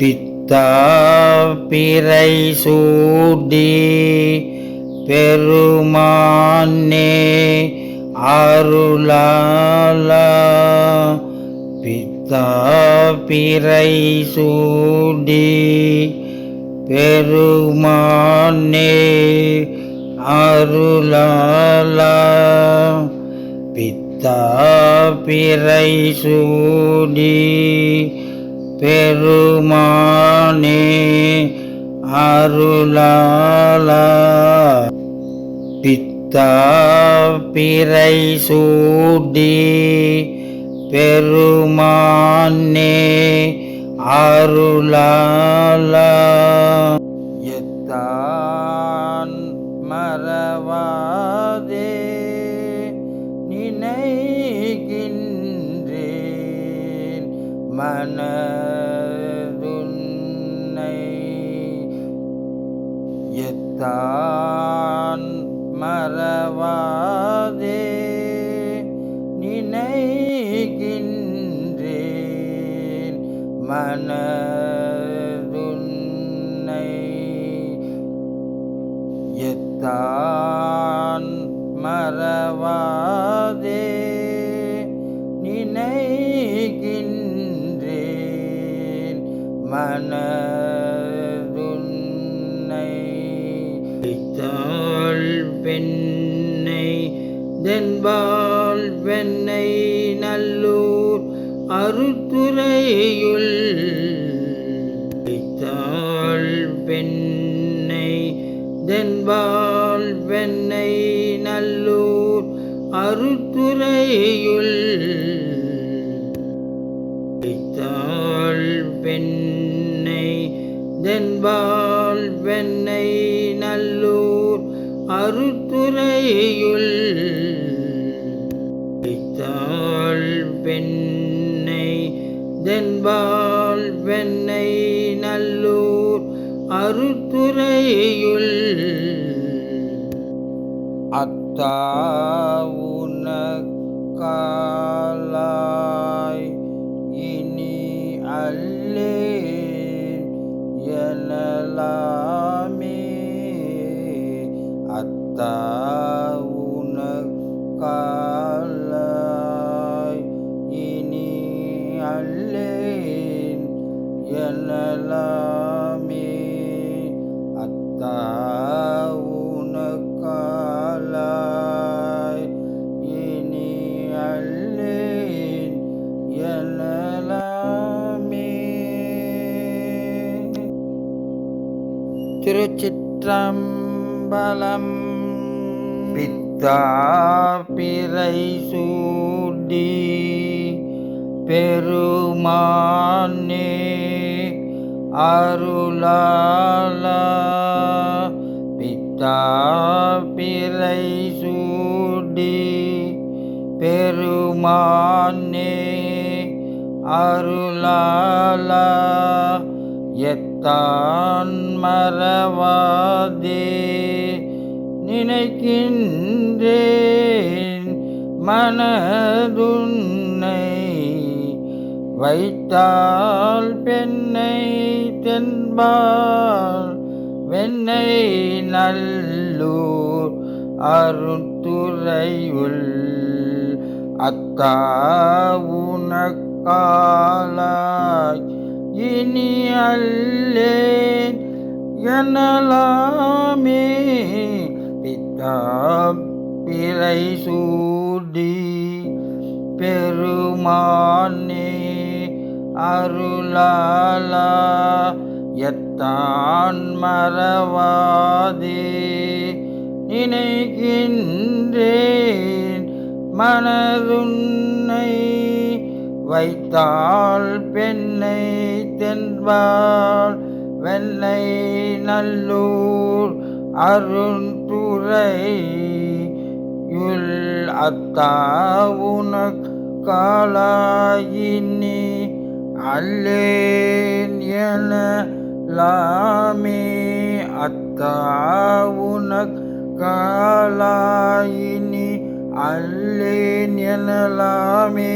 பித்தா பிறை சூடி பெருமானே அருளாலா பித்தா பிறை சூடி பெருமானே அருளாலா பித்தா பிறை சூடி பெருமானே அருளாலா பித்தா பிறை சூடி பெருமானே அருளா மனதுன்னை எத்தான் மறவாதே நினைகின்றேன் மனதுன்னை எத்தான் மறவாதே மனதுன்னை தாள் பெண்ணை தென்பால் பெண்ணை நல்லூர் அருத்துறையுள் தாள் பெண்ணை தென்பால் பெண்ணை நல்லூர் அருத்துறையுள் தென்பால் வெண்ணை நல்லூர் அருத்துறையுள் வைத்தாள் பெண்ணை. தென்பால் வெண்ணை நல்லூர் அருத்துறையுள் அத்தா உனக்காலாய் இனி அல்லே திருச்சிற்றம்பலம் பித்தா சூடி பெருமானே அருளாலா பித்தா சூடி பெருமானே அருளாலா எத் எத்தான் மறவாதே நினைக்கின்றேன் மனதுன்னை வைத்தால் பெண்ணை தென்பால் வெண்ணை நல்லூர் அருத்துறையுள் அத்தா உனக்காலாய் இனி அல்லேன் எனலாமே பித்தா பிறை சூடி பெருமானே அருளாலா எத்தான் மறவாதே நினைக்கின்றேன் மனதுன்னை வை வைத்தால் பெண்ணை தென்பால் வெள்ளை நல்லூர் அருந்துறை யுள் அத்தா உனக்காலாயினி அல்லேன் என லாமே. அத்தா உனக்காலாயினி அல்லேன் எனலாமே